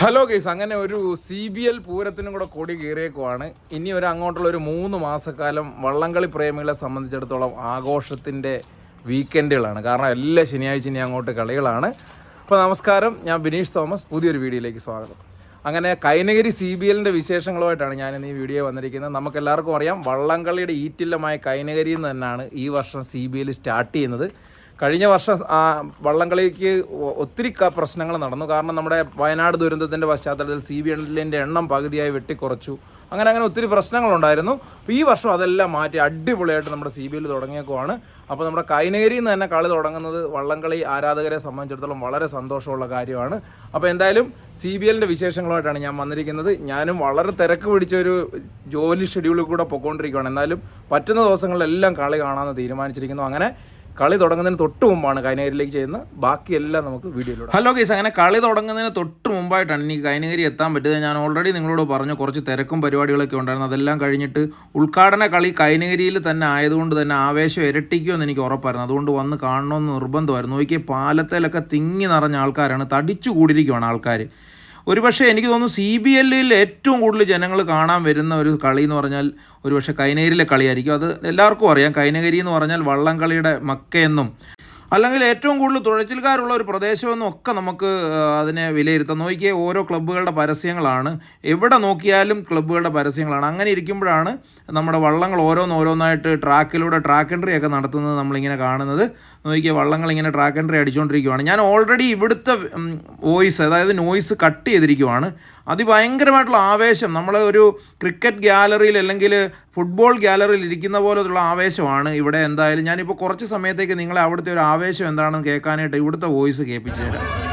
Hello guys അങ്ങനെ ഒരു C B L പൂരത്തിനും കൂടെ കൊടി കയറിയേക്കുവാണ് ഇനി ഒരു അങ്ങോട്ടുള്ള ഒരു മൂന്ന് മാസക്കാലം വള്ളംകളി പ്രേമികളെ സംബന്ധിച്ചിടത്തോളം ആഘോഷത്തിന്റെ വീക്കെൻഡുകളാണ് കാരണം എല്ലാ ശനിയാഴ്ച ഇനി അങ്ങോട്ട് കളികളാണ്. അപ്പോൾ നമസ്കാരം ഞാൻ ബിനീഷ് തോമസ് പുതിയൊരു വീഡിയോയിലേക്ക് സ്വാഗതം. അങ്ങനെ കൈനഗിരി സി ബി എല്ലിന്റെ വിശേഷങ്ങളുമായിട്ടാണ് ഞാൻ ഇന്ന് ഈ വീഡിയോ വന്നിരിക്കുന്നത്. നമുക്കെല്ലാവർക്കും അറിയാം വള്ളംകളിയുടെ ഈറ്റില്ലമായ കൈനഗരിയിൽ നിന്ന് തന്നെയാണ് ഈ വർഷം സി ബി എൽ സ്റ്റാർട്ട് ചെയ്യുന്നത്. കഴിഞ്ഞ വർഷം വള്ളംകളിക്ക് ഒത്തിരി പ്രശ്നങ്ങൾ നടന്നു. കാരണം നമ്മുടെ വയനാട് ദുരന്തത്തിന്റെ പശ്ചാത്തലത്തിൽ സി ബി എണ്ണിന്റെ എണ്ണം പകുതിയായി വെട്ടിക്കുറച്ചു. അങ്ങനെ അങ്ങനെ ഒത്തിരി പ്രശ്നങ്ങളുണ്ടായിരുന്നു. അപ്പോൾ ഈ വർഷം അതെല്ലാം മാറ്റി അടിപൊളിയായിട്ട് നമ്മുടെ സി ബി എൽ തുടങ്ങിയേക്കുവാണ്. അപ്പോൾ നമ്മുടെ കൈനേരി നിന്ന് തന്നെ കളി തുടങ്ങുന്നത് വള്ളംകളി ആരാധകരെ സംബന്ധിച്ചിടത്തോളം വളരെ സന്തോഷമുള്ള കാര്യമാണ്. അപ്പോൾ എന്തായാലും സി ബി എല്ലിന്റെ വിശേഷങ്ങളുമായിട്ടാണ് ഞാൻ വന്നിരിക്കുന്നത്. ഞാനും വളരെ തിരക്ക് പിടിച്ച ഒരു ജോലി ഷെഡ്യൂളിൽ കൂടെ പൊയ്ക്കൊണ്ടിരിക്കുകയാണ് എന്നാലും പറ്റുന്ന ദിവസങ്ങളിലെല്ലാം കളി കാണാമെന്ന് തീരുമാനിച്ചിരിക്കുന്നു. അങ്ങനെ കളി തുടങ്ങുന്നതിന് തൊട്ട് മുമ്പാണ് കൈനകരിയിലേക്ക് ചെയ്യുന്നത് ബാക്കിയെല്ലാം നമുക്ക് വീഡിയോയിലൂടെ. ഹലോ കേസ് അങ്ങനെ കളി തുടങ്ങുന്നതിന് തൊട്ട് മുമ്പായിട്ടാണ് എനിക്ക് കൈനഗരി എത്താൻ പറ്റിയത്. ഞാൻ ഓൾറെഡി നിങ്ങളോട് പറഞ്ഞു കുറച്ച് തിരക്കും പരിപാടികളൊക്കെ ഉണ്ടായിരുന്നു. അതെല്ലാം കഴിഞ്ഞിട്ട് ഉദ്ഘാടന കളി കൈനഗരിയിൽ തന്നെ ആയതുകൊണ്ട് തന്നെ ആവേശം ഇരട്ടിക്കുമെന്ന് എനിക്ക് ഉറപ്പായിരുന്നു. അതുകൊണ്ട് വന്ന് കാണണമെന്ന് നിർബന്ധമായിരുന്നു. നോക്കിയ പാലത്തേലൊക്കെ തിങ്ങി നിറഞ്ഞ ആൾക്കാരാണ്. തടിച്ചു കൂടിയിരിക്കുവാണ് ആൾക്കാർ ഒരുപക്ഷെ എനിക്ക് തോന്നുന്നു സി ബി എല്ലിൽ ഏറ്റവും കൂടുതൽ ജനങ്ങൾ കാണാൻ വരുന്ന ഒരു കളി എന്ന് പറഞ്ഞാൽ ഒരുപക്ഷെ കൈനകരിയിലെ കളിയായിരിക്കും. അത് എല്ലാവർക്കും അറിയാം. കൈനകരി എന്ന് പറഞ്ഞാൽ വള്ളംകളിയുടെ മക്കയെന്നും അല്ലെങ്കിൽ ഏറ്റവും കൂടുതൽ തുഴച്ചിൽക്കാരുള്ള ഒരു പ്രദേശമെന്നും ഒക്കെ നമുക്ക് അതിനെ വിലയിരുത്താം. നോക്കിയ ഓരോ ക്ലബ്ബുകളുടെ പരസ്യങ്ങളാണ്. എവിടെ നോക്കിയാലും ക്ലബ്ബുകളുടെ പരസ്യങ്ങളാണ്. അങ്ങനെ ഇരിക്കുമ്പോഴാണ് നമ്മുടെ വള്ളങ്ങൾ ഓരോന്നോരോന്നായിട്ട് ട്രാക്കിലൂടെ ട്രാക്ക് എൻട്രി ഒക്കെ നടത്തുന്നത് നമ്മളിങ്ങനെ കാണുന്നത്. നോക്കിയാൽ വള്ളങ്ങൾ ഇങ്ങനെ ട്രാക്ക് എൻട്രി അടിച്ചുകൊണ്ടിരിക്കുകയാണ് ഞാൻ ഓൾറെഡി ഇവിടുത്തെ വോയിസ് അതായത് നോയിസ് കട്ട് ചെയ്തിരിക്കുവാണ്. അതിഭയങ്കരമായിട്ടുള്ള ആവേശം. നമ്മൾ ഒരു ക്രിക്കറ്റ് ഗ്യാലറിയിൽ അല്ലെങ്കിൽ ഫുട്ബോൾ ഗ്യാലറിയിൽ ഇരിക്കുന്ന പോലുള്ള ആവേശമാണ് ഇവിടെ എന്തായാലും. ഞാനിപ്പോൾ കുറച്ച് സമയത്തേക്ക് നിങ്ങളെ അവിടുത്തെ ഒരു ആവേശം എന്താണെന്ന് കേൾക്കാനായിട്ട് ഇവിടുത്തെ വോയിസ് കേൾപ്പിച്ചു തരാം.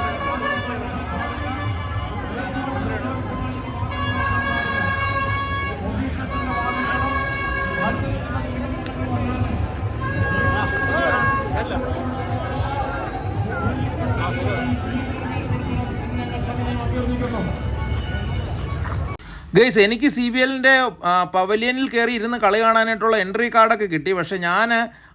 ഗൈസ് എനിക്ക് സി ബി എല്ലിന്റെ പവലിയനിൽ കയറി ഇരുന്ന് കളി കാണാനായിട്ടുള്ള എൻട്രി കാർഡൊക്കെ കിട്ടി. പക്ഷേ ഞാൻ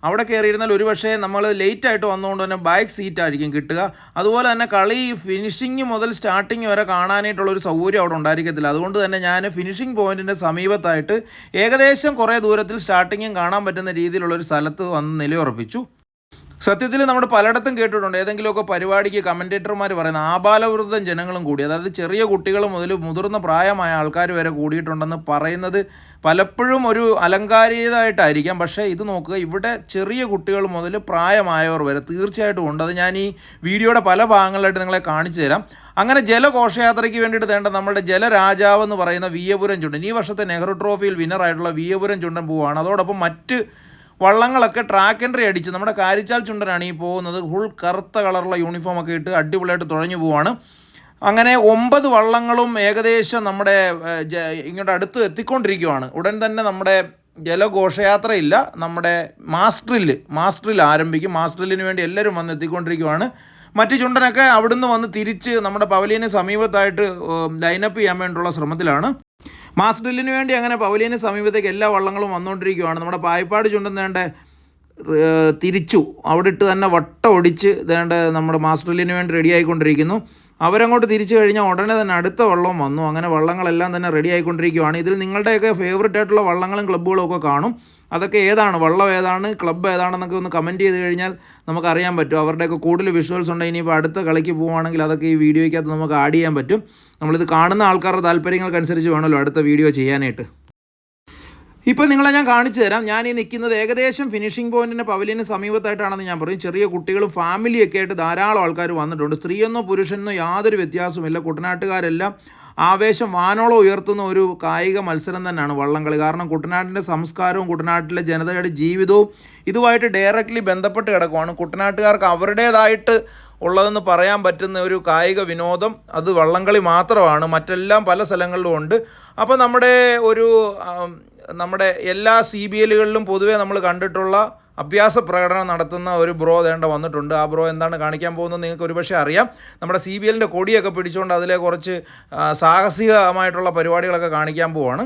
അവിടെ കയറിയിരുന്നാൽ ഒരു പക്ഷേ നമ്മൾ ലേറ്റ് ആയിട്ട് വന്നുകൊണ്ട് തന്നെ ബാക്ക് സീറ്റ് ആയിരിക്കും കിട്ടുക. അതുപോലെ തന്നെ കളി ഫിനിഷിങ് മുതൽ സ്റ്റാർട്ടിങ് വരെ കാണാനായിട്ടുള്ള ഒരു സൗകര്യം അവിടെ ഉണ്ടായിരിക്കത്തില്ല. അതുകൊണ്ട് തന്നെ ഞാൻ ഫിനിഷിംഗ് പോയിന്റിന്റെ സമീപത്തായിട്ട് ഏകദേശം കുറേ ദൂരത്തിൽ സ്റ്റാർട്ടിങ്ങും കാണാൻ പറ്റുന്ന രീതിയിലുള്ള ഒരു സ്ഥലത്ത് വന്ന് നിലയുറപ്പിച്ചു. സത്യത്തിൽ നമ്മൾ പലയിടത്തും കേട്ടിട്ടുണ്ട്. ഏതെങ്കിലുമൊക്കെ പരിപാടിക്ക് കമന്റേറ്റർമാർ പറയുന്ന ആപാലവൃദ്ധം ജനങ്ങളും കൂടി അതായത് ചെറിയ കുട്ടികൾ മുതൽ മുതിർന്ന പ്രായമായ ആൾക്കാർ വരെ കൂടിയിട്ടുണ്ടെന്ന് പറയുന്നത് പലപ്പോഴും ഒരു അലങ്കാരികതായിട്ടായിരിക്കാം. പക്ഷേ ഇത് നോക്കുക ഇവിടെ ചെറിയ കുട്ടികൾ മുതൽ പ്രായമായവർ വരെ തീർച്ചയായിട്ടും ഉണ്ട്. അത് ഞാൻ ഈ വീഡിയോയുടെ പല ഭാഗങ്ങളിലായിട്ട് നിങ്ങളെ കാണിച്ചു തരാം. അങ്ങനെ ജലഘോഷയാത്രയ്ക്ക് വേണ്ടിയിട്ട് വേണ്ട നമ്മുടെ ജലരാജാവ് എന്ന് പറയുന്ന വിയപുരം ചുണ്ടൻ ഈ വർഷത്തെ നെഹ്റു ട്രോഫിയിൽ വിന്നറായിട്ടുള്ള വിയപുരം ചുണ്ടൻ പോവുകയാണ്. അതോടൊപ്പം മറ്റ് വള്ളങ്ങളൊക്കെ ട്രാക്ക് എൻട്രി അടിച്ച് നമ്മുടെ കാരിച്ചാൽ ചുണ്ടനാണ് ഈ പോകുന്നത്. ഫുൾ കറുത്ത കളറുള്ള യൂണിഫോമൊക്കെ ഇട്ട് അടിപൊളിയായിട്ട് തുഴഞ്ഞു പോവാണ്. അങ്ങനെ ഒമ്പത് വള്ളങ്ങളും ഏകദേശം നമ്മുടെ ഇങ്ങോട്ട് അടുത്ത് എത്തിക്കൊണ്ടിരിക്കുവാണ്. ഉടൻ തന്നെ നമ്മുടെ ജലഘോഷയാത്രയില്ല. നമ്മുടെ മാസ്റ്ററിൽ മാസ്റ്ററിൽ ആരംഭിക്കും. മാസ്റ്ററിലിന് വേണ്ടി എല്ലാവരും വന്ന് എത്തിക്കൊണ്ടിരിക്കുവാണ്. മറ്റ് ചുണ്ടനൊക്കെ അവിടുന്ന് വന്ന് തിരിച്ച് നമ്മുടെ പവലിയന് സമീപത്തായിട്ട് ലൈനപ്പ് ചെയ്യാൻ വേണ്ടിയുള്ള ശ്രമത്തിലാണ്. മാസ് ഡ്രില്ലിന് വേണ്ടി അങ്ങനെ പവലിയന് സമീപത്തേക്ക് എല്ലാ വള്ളങ്ങളും വന്നുകൊണ്ടിരിക്കുകയാണ് നമ്മുടെ പായ്പാട് ചുണ്ടൻ വേണ്ട തിരിച്ചു. അവിടെ ഇട്ട് തന്നെ വട്ടം ഒടിച്ച് വേണ്ട നമ്മുടെ മാസ് ഡ്രില്ലിന് വേണ്ടി റെഡി ആയിക്കൊണ്ടിരിക്കുന്നു. അവരങ്ങോട്ട് തിരിച്ചു കഴിഞ്ഞാൽ ഉടനെ തന്നെ അടുത്ത വള്ളം വന്നു. അങ്ങനെ വള്ളങ്ങളെല്ലാം തന്നെ റെഡി ആയിക്കൊണ്ടിരിക്കുകയാണ് ഇതിൽ നിങ്ങളുടെയൊക്കെ ഫേവററ്റ് ആയിട്ടുള്ള വള്ളങ്ങളും ക്ലബ്ബുകളും ഒക്കെ കാണും. അതൊക്കെ ഏതാണ്? വള്ളം ഏതാണ്? ക്ലബ്ബ് ഏതാണെന്നൊക്കെ ഒന്ന് കമന്റ് ചെയ്ത് കഴിഞ്ഞാൽ നമുക്കറിയാൻ പറ്റും. അവരുടെയൊക്കെ കൂടുതൽ വിഷ്വൽസ് ഉണ്ട്. ഇനിയിപ്പോൾ അടുത്ത കളിക്ക് പോവുകയാണെങ്കിൽ അതൊക്കെ ഈ വീഡിയോയ്ക്കകത്ത് നമുക്ക് ആഡ് ചെയ്യാൻ പറ്റും. നമ്മളിത് കാണുന്ന ആൾക്കാരുടെ താല്പര്യങ്ങൾക്കനുസരിച്ച് വേണമല്ലോ അടുത്ത വീഡിയോ ചെയ്യാനായിട്ട്. ഇപ്പോൾ നിങ്ങളെ ഞാൻ കാണിച്ചു തരാം. ഞാൻ ഈ നിൽക്കുന്നത് ഏകദേശം ഫിനിഷിംഗ് പോയിന്റിന്റെ പവലിയന് സമീപത്തായിട്ടാണെന്ന് ഞാൻ പറയും. ചെറിയ കുട്ടികളും ഫാമിലിയൊക്കെ ആയിട്ട് ധാരാളം ആൾക്കാർ വന്നിട്ടുണ്ട്. സ്ത്രീയെന്നോ പുരുഷനെന്നോ യാതൊരു വ്യത്യാസവുമില്ല. കുട്ടനാട്ടുകാരെല്ലാം ആവേശം വാനോളം ഉയർത്തുന്ന ഒരു കായിക മത്സരം തന്നെയാണ് വള്ളംകളി. കാരണം കുട്ടനാട്ടിന്റെ സംസ്കാരവും കുട്ടനാട്ടിലെ ജനതയുടെ ജീവിതവും ഇതുമായിട്ട് ഡയറക്റ്റ്ലി ബന്ധപ്പെട്ട് കിടക്കുവാണ്. കുട്ടനാട്ടുകാർക്ക് അവരുടേതായിട്ട് ഉള്ളതെന്ന് പറയാൻ പറ്റുന്ന ഒരു കായിക വിനോദം അത് വള്ളംകളി മാത്രമാണ്. മറ്റെല്ലാം പല സ്ഥലങ്ങളിലും ഉണ്ട്. അപ്പോൾ നമ്മുടെ ഒരു നമ്മുടെ എല്ലാ സി ബി എല്ലുകളിലും പൊതുവേ നമ്മൾ കണ്ടിട്ടുള്ള അഭ്യാസ പ്രകടനം നടത്തുന്ന ഒരു ബ്രോ വേണ്ട വന്നിട്ടുണ്ട്. ആ ബ്രോ എന്താണ് കാണിക്കാൻ പോകുന്നത് നിങ്ങൾക്ക് ഒരുപക്ഷെ അറിയാം. നമ്മുടെ സി ബി എല്ലിന്റെ കൊടിയൊക്കെ പിടിച്ചുകൊണ്ട് അതിലെ കുറച്ച് സാഹസികമായിട്ടുള്ള പരിപാടികളൊക്കെ കാണിക്കാൻ പോവാണ്.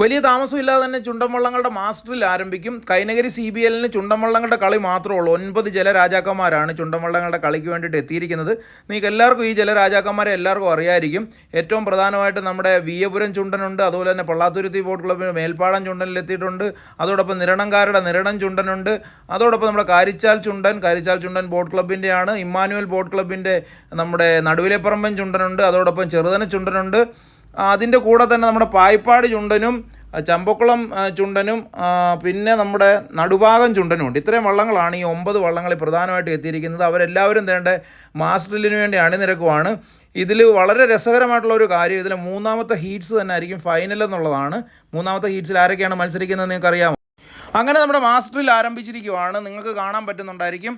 വലിയ താമസമില്ലാതെ തന്നെ ചുണ്ടൻവള്ളങ്ങളുടെ മാസ്റ്ററിൽ ആരംഭിക്കും. കൈനഗരി സി ബി എല്ലിന് ചുണ്ടൻവള്ളങ്ങളുടെ കളി മാത്രമേ ഉള്ളൂ. ഒൻപത് ജലരാജാക്കന്മാരാണ് ചുണ്ടൻവള്ളങ്ങളുടെ കളിക്ക് വേണ്ടിയിട്ട് എത്തിയിരിക്കുന്നത്. നിങ്ങൾക്ക് എല്ലാവർക്കും ഈ ജലരാജാക്കന്മാരെ എല്ലാവർക്കും അറിയായിരിക്കും. ഏറ്റവും പ്രധാനമായിട്ട് നമ്മുടെ വിയപുരം ചുണ്ടനുണ്ട്. അതുപോലെ തന്നെ പള്ളാത്തുരുത്തി ബോട്ട് ക്ലബ്ബിന് മേൽപ്പാടം ചുണ്ടനിലെത്തിയിട്ടുണ്ട് അതോടൊപ്പം നിരണങ്കാരുടെ നിരണം ചുണ്ടനുണ്ട്. അതോടൊപ്പം നമ്മുടെ കാരിച്ചാൽ ചുണ്ടൻ കാരിച്ചാൽ ചുണ്ടൻ ബോട്ട് ക്ലബിന്റെയാണ് ഇമ്മാനുവൽ ബോട്ട് ക്ലബിന്റെ നമ്മുടെ നടുവിലെപ്പറമ്പൻ ചുണ്ടനുണ്ട്. അതോടൊപ്പം ചെറുതന ചുണ്ടനുണ്ട്. അതിന്റെ കൂടെ തന്നെ നമ്മുടെ പായ്പാട് ചുണ്ടനും ചമ്പക്കുളം ചുണ്ടനും പിന്നെ നമ്മുടെ നടുഭാഗം ചുണ്ടനും ഉണ്ട്. ഇത്രയും വള്ളങ്ങളാണ് ഈ ഒമ്പത് വള്ളങ്ങളിൽ പ്രധാനമായിട്ട് എത്തിയിരിക്കുന്നത്. അവരെല്ലാവരും തേണ്ട മാസ്റ്ററിലിന് വേണ്ടി അണിനിരക്കുവാണ്. ഇതിൽ വളരെ രസകരമായിട്ടുള്ള ഒരു കാര്യം ഇതിലെ മൂന്നാമത്തെ ഹീറ്റ്സ് തന്നെ ആയിരിക്കും ഫൈനൽ എന്നുള്ളതാണ്. മൂന്നാമത്തെ ഹീറ്റ്സിൽ ആരൊക്കെയാണ് മത്സരിക്കുന്നത് നിങ്ങൾക്കറിയാമോ? അങ്ങനെ നമ്മുടെ മാസ്റ്ററിൽ ആരംഭിച്ചിരിക്കുവാണ്. നിങ്ങൾക്ക് കാണാൻ പറ്റുന്നുണ്ടായിരിക്കും.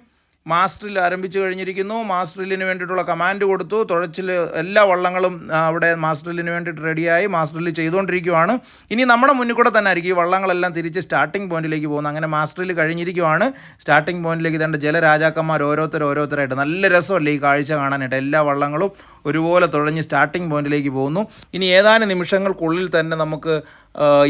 മാസ്റ്ററിൽ ആരംഭിച്ചു കഴിഞ്ഞിരിക്കുന്നു. മാസ്റ്ററിലിന് വേണ്ടിയിട്ടുള്ള കമാൻഡ് കൊടുത്തു. തുഴച്ചിൽ എല്ലാ വള്ളങ്ങളും അവിടെ മാസ്റ്ററിലിന് വേണ്ടിയിട്ട് റെഡിയായി. മാസ്റ്ററിൽ ചെയ്തുകൊണ്ടിരിക്കുവാണ്. ഇനി നമ്മുടെ മുന്നിൽ കൂടെ തന്നെ ആയിരിക്കും ഈ വള്ളങ്ങളെല്ലാം തിരിച്ച് സ്റ്റാർട്ടിംഗ് പോയിന്റിലേക്ക് പോകുന്നത്. അങ്ങനെ മാസ്റ്ററിൽ കഴിഞ്ഞിരിക്കുവാണ്. സ്റ്റാർട്ടിംഗ് പോയിന്റിലേക്ക് ഇതേണ്ട ജലരാജാക്കന്മാർ ഓരോരുത്തർ ഓരോരുത്തരായിട്ട് നല്ല രസമല്ലേ ഈ കാഴ്ച കാണാനായിട്ട്. എല്ലാ വള്ളങ്ങളും ഒരുപോലെ തുഴഞ്ഞ് സ്റ്റാർട്ടിംഗ് പോയിന്റിലേക്ക് പോകുന്നു. ഇനി ഏതാനും നിമിഷങ്ങൾക്കുള്ളിൽ തന്നെ നമുക്ക്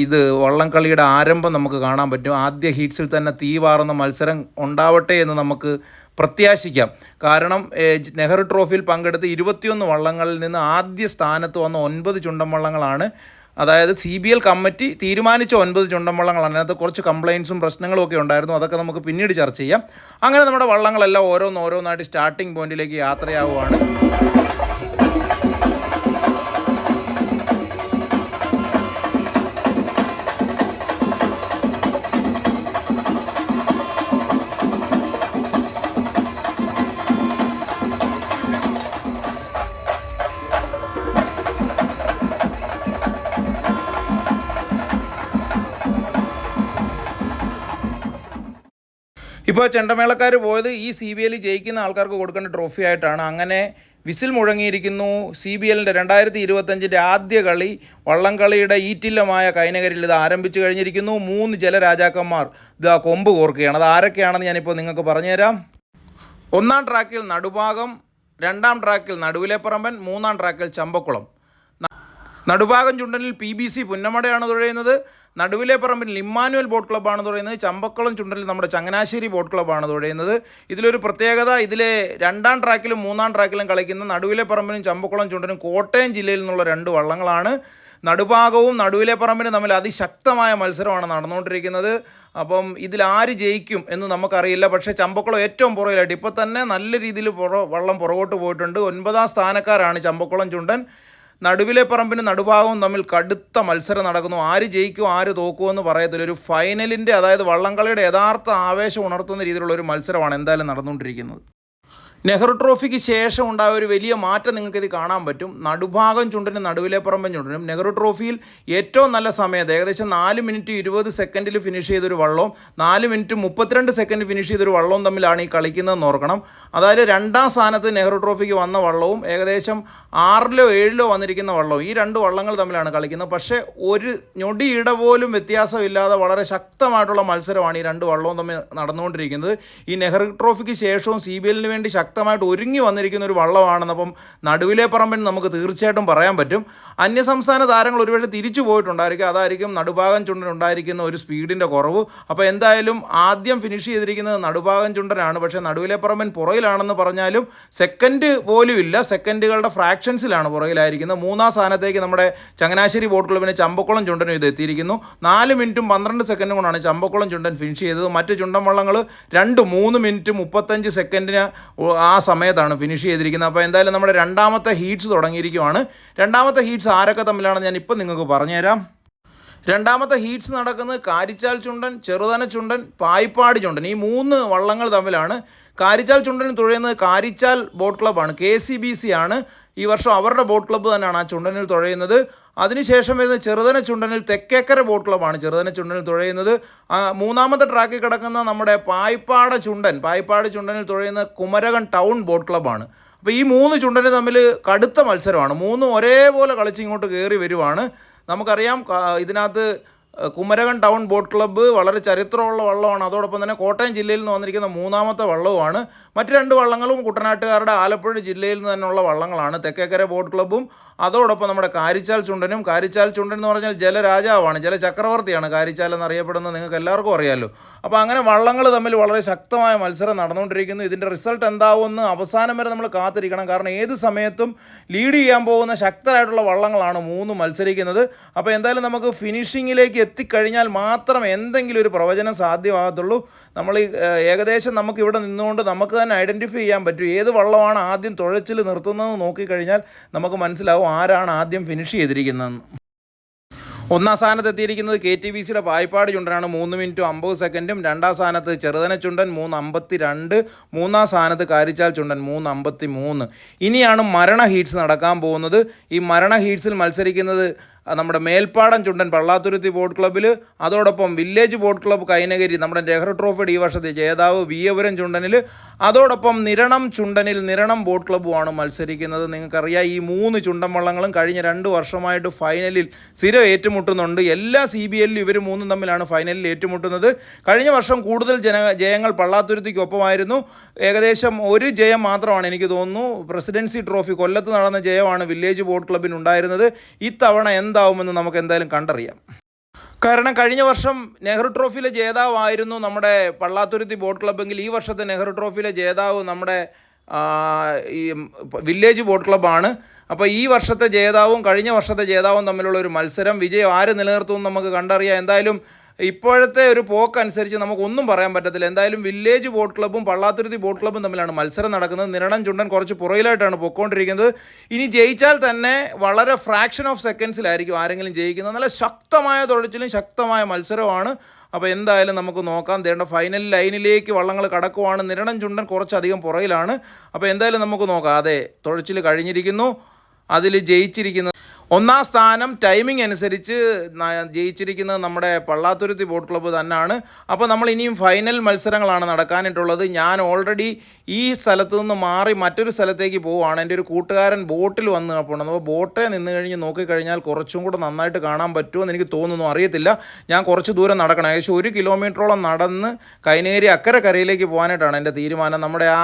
ഇത് വള്ളംകളിയുടെ ആരംഭം നമുക്ക് കാണാൻ പറ്റും. ആദ്യ ഹീറ്റ്സിൽ തന്നെ തീവാറുന്ന മത്സരം ഉണ്ടാവട്ടെ എന്ന് നമുക്ക് പ്രത്യാശിക്കാം. കാരണം നെഹ്റു ട്രോഫിയിൽ പങ്കെടുത്ത് ഇരുപത്തിയൊന്ന് വള്ളങ്ങളിൽ നിന്ന് ആദ്യ സ്ഥാനത്ത് വന്ന ഒൻപത് ചുണ്ടൻ വള്ളങ്ങളാണ്. അതായത് സി ബി എൽ കമ്മിറ്റി തീരുമാനിച്ച ഒൻപത് ചുണ്ടൻവള്ളങ്ങളാണ് അതിനകത്ത് കുറച്ച് കംപ്ലയിൻസും പ്രശ്നങ്ങളും ഒക്കെ ഉണ്ടായിരുന്നു. അതൊക്കെ നമുക്ക് പിന്നീട് ചർച്ച ചെയ്യാം. അങ്ങനെ നമ്മുടെ വള്ളങ്ങളെല്ലാം ഓരോന്നോരോന്നായിട്ട് സ്റ്റാർട്ടിംഗ് പോയിന്റിലേക്ക് യാത്രയാവുകയാണ്. ഇപ്പോൾ ചെണ്ടമേളക്കാർ പോയത് ഈ സി ബി എല്ലിൽ ജയിക്കുന്ന ആൾക്കാർക്ക് കൊടുക്കേണ്ട ട്രോഫി ആയിട്ടാണ്. അങ്ങനെ വിസിൽ മുഴങ്ങിയിരിക്കുന്നു സി ബി എല്ലിന്റെ രണ്ടായിരത്തി ഇരുപത്തഞ്ചിന്റെ ആദ്യ കളി വള്ളംകളിയുടെ ഈറ്റില്ലമായ കൈനകരിൽ ഇത് ആരംഭിച്ചു കഴിഞ്ഞിരിക്കുന്നു. മൂന്ന് ജലരാജാക്കന്മാർ ആ കൊമ്പ് കോർക്കുകയാണ്. അത് ആരൊക്കെയാണെന്ന് ഞാനിപ്പോൾ നിങ്ങൾക്ക് പറഞ്ഞുതരാം. ഒന്നാം ട്രാക്കിൽ നടുഭാഗം രണ്ടാം ട്രാക്കിൽ നടുവിലെ പറമ്പൻ മൂന്നാം ട്രാക്കിൽ ചമ്പക്കുളം. നടുഭാഗം ചുണ്ടനിൽ പി ബി സി പുന്നമടയാണ് തുഴയുന്നത്. നടുവിലെ പറമ്പിൽ ഇമ്മാനുവൽ ബോട്ട് ക്ലബ്ബാണ് തുഴയുന്നത് ചമ്പക്കുളം ചുണ്ടലിൽ നമ്മുടെ ചങ്ങനാശ്ശേരി ബോട്ട് ക്ലബ്ബാണ് തുഴയുന്നത് ഇതിലൊരു പ്രത്യേകത ഇതിലെ രണ്ടാം ട്രാക്കിലും മൂന്നാം ട്രാക്കിലും കളിക്കുന്ന നടുവിലെ പറമ്പിലും ചമ്പക്കുളം ചുണ്ടനും കോട്ടയം ജില്ലയിൽ നിന്നുള്ള രണ്ട് വള്ളങ്ങളാണ്. നടുഭാഗവും നടുവിലെ പറമ്പിനും തമ്മിൽ അതിശക്തമായ മത്സരമാണ് നടന്നുകൊണ്ടിരിക്കുന്നത്. അപ്പം ഇതിൽ ആര് ജയിക്കും എന്ന് നമുക്കറിയില്ല. പക്ഷേ ചമ്പക്കുളം ഏറ്റവും പുറകിലായിട്ട് ഇപ്പോൾ തന്നെ നല്ല രീതിയിൽ പുറ വള്ളം പുറകോട്ട് പോയിട്ടുണ്ട്. ഒൻപതാം സ്ഥാനക്കാരാണ് ചമ്പക്കുളം ചുണ്ടൻ. നടുവിലെ പറമ്പിന് നടുഭാഗവും തമ്മിൽ കടുത്ത മത്സരം നടക്കുന്നു. ആര് ജയിക്കും ആര് തോക്കുമെന്ന് പറയത്തില്ല. ഒരു ഫൈനലിന്റെ അതായത് വള്ളംകളിയുടെ യഥാർത്ഥ ആവേശം ഉണർത്തുന്ന രീതിയിലുള്ള ഒരു മത്സരമാണ് എന്തായാലും നടന്നുകൊണ്ടിരിക്കുന്നത്. നെഹ്റു ട്രോഫിക്ക് ശേഷം ഉണ്ടായ ഒരു വലിയ മാറ്റം നിങ്ങൾക്കിത് കാണാൻ പറ്റും. നടുഭാഗം ചുണ്ടനും നടുവിലെ പറമ്പൻ ചുണ്ടനും നെഹ്റു ട്രോഫിയിൽ ഏറ്റവും നല്ല സമയത്ത് ഏകദേശം നാല് മിനിറ്റ് ഇരുപത് സെക്കൻഡിൽ ഫിനിഷ് ചെയ്തൊരു വള്ളവും നാല് മിനിറ്റ് മുപ്പത്തിരണ്ട് സെക്കൻഡ് ഫിനിഷ് ചെയ്തൊരു വള്ളവും തമ്മിലാണ് ഈ കളിക്കുന്നതെന്ന് ഓർക്കണം. അതായത് രണ്ടാം സ്ഥാനത്ത് നെഹ്റു ട്രോഫിക്ക് വന്ന വള്ളവും ഏകദേശം ആറിലോ ഏഴിലോ വന്നിരിക്കുന്ന വള്ളവും ഈ രണ്ട് വള്ളങ്ങൾ തമ്മിലാണ് കളിക്കുന്നത്. പക്ഷേ ഒരു ഞൊടിയിട പോലും വ്യത്യാസമില്ലാതെ വളരെ ശക്തമായിട്ടുള്ള മത്സരമാണ് ഈ രണ്ട് വള്ളവും തമ്മിൽ നടന്നുകൊണ്ടിരിക്കുന്നത്. ഈ നെഹ്റു ട്രോഫിക്ക് ശേഷവും സി ബി എല്ലിന് വേണ്ടി ശക്തമായിട്ട് ഒരുങ്ങി വന്നിരിക്കുന്ന ഒരു വള്ളമാണെന്ന് അപ്പം നടുവിലെ പറമ്പിന് നമുക്ക് തീർച്ചയായിട്ടും പറയാൻ പറ്റും. അന്യസംസ്ഥാന താരങ്ങൾ ഒരുപക്ഷെ തിരിച്ചു പോയിട്ടുണ്ടായിരിക്കും. അതായിരിക്കും നടുഭാഗം ചുണ്ടനുണ്ടായിരിക്കുന്ന ഒരു സ്പീഡിന്റെ കുറവ്. അപ്പോൾ എന്തായാലും ആദ്യം ഫിനിഷ് ചെയ്തിരിക്കുന്നത് നടുഭാഗം ചുണ്ടനാണ്. പക്ഷേ നടുവിലെ പറമ്പൻ പുറകിലാണെന്ന് പറഞ്ഞാലും സെക്കൻഡ് പോലും ഇല്ല. സെക്കൻഡുകളുടെ ഫ്രാക്ഷൻസിലാണ് പുറകിലായിരിക്കുന്നത്. മൂന്നാം സ്ഥാനത്തേക്ക് നമ്മുടെ ചങ്ങനാശ്ശേരി ബോട്ട് ക്ലബിന് ചമ്പക്കുളം ചുണ്ടനും ഇത് എത്തിയിരിക്കുന്നു. നാല് മിനിറ്റും പന്ത്രണ്ട് സെക്കൻഡും കൊണ്ടാണ് ചമ്പക്കുളം ചുണ്ടൻ ഫിനിഷ് ചെയ്തത്. മറ്റ് ചുണ്ടൻ വള്ളങ്ങൾ രണ്ട് മൂന്ന് മിനിറ്റ് മുപ്പത്തഞ്ച് സെക്കൻഡിന് സമയത്താണ് ഫിനിഷ് ചെയ്തിരിക്കുന്നത്. അപ്പോൾ എന്തായാലും നമ്മുടെ രണ്ടാമത്തെ ഹീറ്റ്സ് തുടങ്ങിയിരിക്കുവാണ്. രണ്ടാമത്തെ ഹീറ്റ്സ് ആരൊക്കെ തമ്മിലാണെന്ന് ഞാൻ ഇപ്പം നിങ്ങൾക്ക് പറഞ്ഞുതരാം. രണ്ടാമത്തെ ഹീറ്റ്സ് നടക്കുന്നത് കാരിച്ചാൽ ചുണ്ടൻ ചെറുതന ചുണ്ടൻ പായിപ്പാട് ചുണ്ടൻ. ഈ മൂന്ന് വള്ളങ്ങൾ തമ്മിലാണ് കാരിച്ചാൽ ചുണ്ടൻ തുഴയുന്നത് കാരിച്ചാൽ ബോട്ട് ക്ലബ്ബാണ് കെ സി ബി സി ആണ്. ഈ വർഷം അവരുടെ ബോട്ട് ക്ലബ്ബ് തന്നെയാണ് ആ ചുണ്ടനിൽ തുഴയുന്നത്. അതിനുശേഷം വരുന്ന ചെറുതന ചുണ്ടനിൽ തെക്കേക്കര ബോട്ട് ക്ലബ്ബാണ് ചെറുതന ചുണ്ടനിൽ തുഴയുന്നത്. മൂന്നാമത്തെ ട്രാക്കിൽ കിടക്കുന്ന നമ്മുടെ പായ്പാട ചുണ്ടൻ പായ്പാട ചുണ്ടനിൽ തുഴയുന്ന കുമരകൻ ടൗൺ ബോട്ട് ക്ലബ്ബാണ് അപ്പോൾ ഈ മൂന്ന് ചുണ്ടന് തമ്മിൽ കടുത്ത മത്സരമാണ്. മൂന്നും ഒരേപോലെ കളിച്ച് ഇങ്ങോട്ട് കയറി വരുവാണ്. നമുക്കറിയാം ഇതിനകത്ത് കുമരകം ടൗൺ ബോട്ട് ക്ലബ്ബ് വളരെ ചരിത്രമുള്ള വള്ളമാണ്. അതോടൊപ്പം തന്നെ കോട്ടയം ജില്ലയിൽ നിന്ന് വന്നിരിക്കുന്ന മൂന്നാമത്തെ വള്ളവുമാണ്. മറ്റ് രണ്ട് വള്ളങ്ങളും കുട്ടനാട്ടുകാരുടെ ആലപ്പുഴ ജില്ലയിൽ നിന്ന് തന്നെയുള്ള വള്ളങ്ങളാണ്. തെക്കേക്കര ബോട്ട് ക്ലബ്ബും അതോടൊപ്പം നമ്മുടെ കാരിച്ചാൽ ചുണ്ടനും. കാരിച്ചാൽ ചുണ്ടൻ എന്ന് പറഞ്ഞാൽ ജലരാജാവാണ് ജലചക്രവർത്തിയാണ് കാരിച്ചാൽ എന്നറിയപ്പെടുന്നത് നിങ്ങൾക്ക് എല്ലാവർക്കും അറിയാമല്ലോ അപ്പോൾ അങ്ങനെ വള്ളങ്ങൾ തമ്മിൽ വളരെ ശക്തമായ മത്സരം നടന്നുകൊണ്ടിരിക്കുന്നു. ഇതിന്റെ റിസൾട്ട് എന്താവുമെന്ന് അവസാനം വരെ നമ്മൾ കാത്തിരിക്കണം. കാരണം ഏത് സമയത്തും ലീഡ് ചെയ്യാൻ പോകുന്ന ശക്തരായിട്ടുള്ള വള്ളങ്ങളാണ് മൂന്ന് മത്സരിക്കുന്നത്. അപ്പോൾ എന്തായാലും നമുക്ക് ഫിനിഷിങ്ങിലേക്ക് എത്തിക്കഴിഞ്ഞാൽ മാത്രം എന്തെങ്കിലും ഒരു പ്രവചനം സാധ്യമാകത്തുള്ളൂ. നമ്മൾ ഈ, ഏകദേശം നമുക്ക് ഇവിടെ നിന്നുകൊണ്ട് നമുക്ക് തന്നെ ഐഡന്റിഫൈ ചെയ്യാൻ പറ്റും. ഏത് വള്ളമാണ് ആദ്യം തുഴച്ചിൽ നിർത്തുന്നത് നോക്കിക്കഴിഞ്ഞാൽ നമുക്ക് മനസ്സിലാവും ആരാണ് ആദ്യം ഫിനിഷ് ചെയ്തിരിക്കുന്നതെന്ന്. ഒന്നാം സ്ഥാനത്ത് എത്തിയിരിക്കുന്നത് കെ ടി ബി സിയുടെ പായ്പാട് ചുണ്ടനാണ്. മൂന്ന് മിനിറ്റും അമ്പത് സെക്കൻഡും. രണ്ടാം സ്ഥാനത്ത് ചെറുതന ചുണ്ടൻ മൂന്ന് അമ്പത്തി രണ്ട് മൂന്നാം സ്ഥാനത്ത് കാരിച്ചാൽ ചുണ്ടൻ മൂന്ന് അമ്പത്തി മൂന്ന് ഇനിയാണ് മരണ ഹീറ്റ്സ് നടക്കാൻ പോകുന്നത്. ഈ മരണ ഹീറ്റ്സിൽ മത്സരിക്കുന്നത് നമ്മുടെ മേൽപ്പാടം ചുണ്ടൻ പള്ളാത്തുരുത്തി ബോട്ട് ക്ലബ്ബിൽ അതോടൊപ്പം വില്ലേജ് ബോട്ട് ക്ലബ്ബ് കൈനഗിരി നമ്മുടെ നെഹ്റു ട്രോഫിയുടെ ഈ വർഷത്തെ ജേതാവ് വിയപുരം ചുണ്ടനിൽ അതോടൊപ്പം നിരണം ചുണ്ടനിൽ നിരണം ബോട്ട് ക്ലബ്ബുമാണ് മത്സരിക്കുന്നത്. നിങ്ങൾക്കറിയാം ഈ മൂന്ന് ചുണ്ടൻ വള്ളങ്ങളും കഴിഞ്ഞ രണ്ട് വർഷമായിട്ട് ഫൈനലിൽ സ്ഥിരം ഏറ്റുമുട്ടുന്നുണ്ട്. എല്ലാ സി ബി എല്ലിലും ഇവർ മൂന്നും തമ്മിലാണ് ഫൈനലിൽ ഏറ്റുമുട്ടുന്നത്. കഴിഞ്ഞ വർഷം കൂടുതൽ ജന ജയങ്ങൾ പള്ളാത്തുരുത്തിക്കൊപ്പമായിരുന്നു. ഏകദേശം ഒരു ജയം മാത്രമാണ് എനിക്ക് തോന്നുന്നു. പ്രസിഡൻസി ട്രോഫി കൊല്ലത്ത് നടന്ന ജയമാണ് വില്ലേജ് ബോട്ട് ക്ലബിന് ഇത്തവണ ഇത്തവണ എന്താവുമെന്ന് നമുക്ക് എന്തായാലും കണ്ടറിയാം. കാരണം കഴിഞ്ഞ വർഷം നെഹ്റു ട്രോഫിയിലെ ജേതാവായിരുന്നു നമ്മുടെ പള്ളാത്തുരുത്തി ബോട്ട് ക്ലബ്ബെങ്കിൽ ഈ വർഷത്തെ നെഹ്റു ട്രോഫിയിലെ ജേതാവ് നമ്മുടെ ഈ വില്ലേജ് ബോട്ട് ക്ലബ്ബാണ്. അപ്പോൾ ഈ വർഷത്തെ ജേതാവും കഴിഞ്ഞ വർഷത്തെ ജേതാവും തമ്മിലുള്ള ഒരു മത്സരം വിജയം ആര് നിലനിർത്തുമെന്ന് നമുക്ക് കണ്ടറിയാം. എന്തായാലും ഇപ്പോഴത്തെ ഒരു പോക്ക് അനുസരിച്ച് നമുക്കൊന്നും പറയാൻ പറ്റത്തില്ല. എന്തായാലും വില്ലേജ് ബോട്ട് ക്ലബ്ബും പള്ളാത്തുരുത്തി ബോട്ട് ക്ലബ്ബും തമ്മിലാണ് മത്സരം നടക്കുന്നത്. നിരണം ചുണ്ടൻ കുറച്ച് പുറയിലായിട്ടാണ് പൊക്കോണ്ടിരിക്കുന്നത്. ഇനി ജയിച്ചാൽ തന്നെ വളരെ ഫ്രാക്ഷൻ ഓഫ് സെക്കൻഡ്സിലായിരിക്കും ആരെങ്കിലും ജയിക്കുന്നത്. നല്ല ശക്തമായ തുഴച്ചിലും ശക്തമായ മത്സരമാണ് അപ്പോൾ എന്തായാലും നമുക്ക് നോക്കാം. തേണ്ട ഫൈനൽ ലൈനിലേക്ക് വള്ളങ്ങൾ കടക്കുവാണ്. നിരണം ചുണ്ടൻ കുറച്ചധികം പുറയിലാണ് അപ്പോൾ എന്തായാലും നമുക്ക് നോക്കാം. അതെ തുഴച്ചിൽ കഴിഞ്ഞിരിക്കുന്നു. അതിൽ ജയിച്ചിരിക്കുന്നത് ഒന്നാം സ്ഥാനം ടൈമിംഗ് അനുസരിച്ച് ജയിച്ചിരിക്കുന്നത് നമ്മുടെ പള്ളാത്തുരുത്തി ബോട്ട് ക്ലബ്ബ് തന്നെയാണ് അപ്പോൾ നമ്മൾ ഇനിയും ഫൈനൽ മത്സരങ്ങളാണ് നടക്കാനായിട്ടുള്ളത് ഞാൻ ഓൾറെഡി ഈ സ്ഥലത്തു നിന്ന് മാറി മറ്റൊരു സ്ഥലത്തേക്ക് പോവുകയാണ്. എന്റെ ഒരു കൂട്ടുകാരൻ ബോട്ടിൽ വന്ന് അപ്പോൾ അപ്പോൾ ബോട്ടിൽ നിന്ന് കഴിഞ്ഞ് നോക്കിക്കഴിഞ്ഞാൽ കുറച്ചും കൂടെ നന്നായിട്ട് കാണാൻ പറ്റുമെന്ന് എനിക്ക് തോന്നുന്നു. അറിയത്തില്ല. ഞാൻ കുറച്ച് ദൂരം നടക്കണം. ഏകദേശം ഒരു കിലോമീറ്ററോളം നടന്ന് കൈനേരി അക്കരെ കരയിലേക്ക് പോകാനായിട്ടാണ് എന്റെ തീരുമാനം. നമ്മുടെ ആ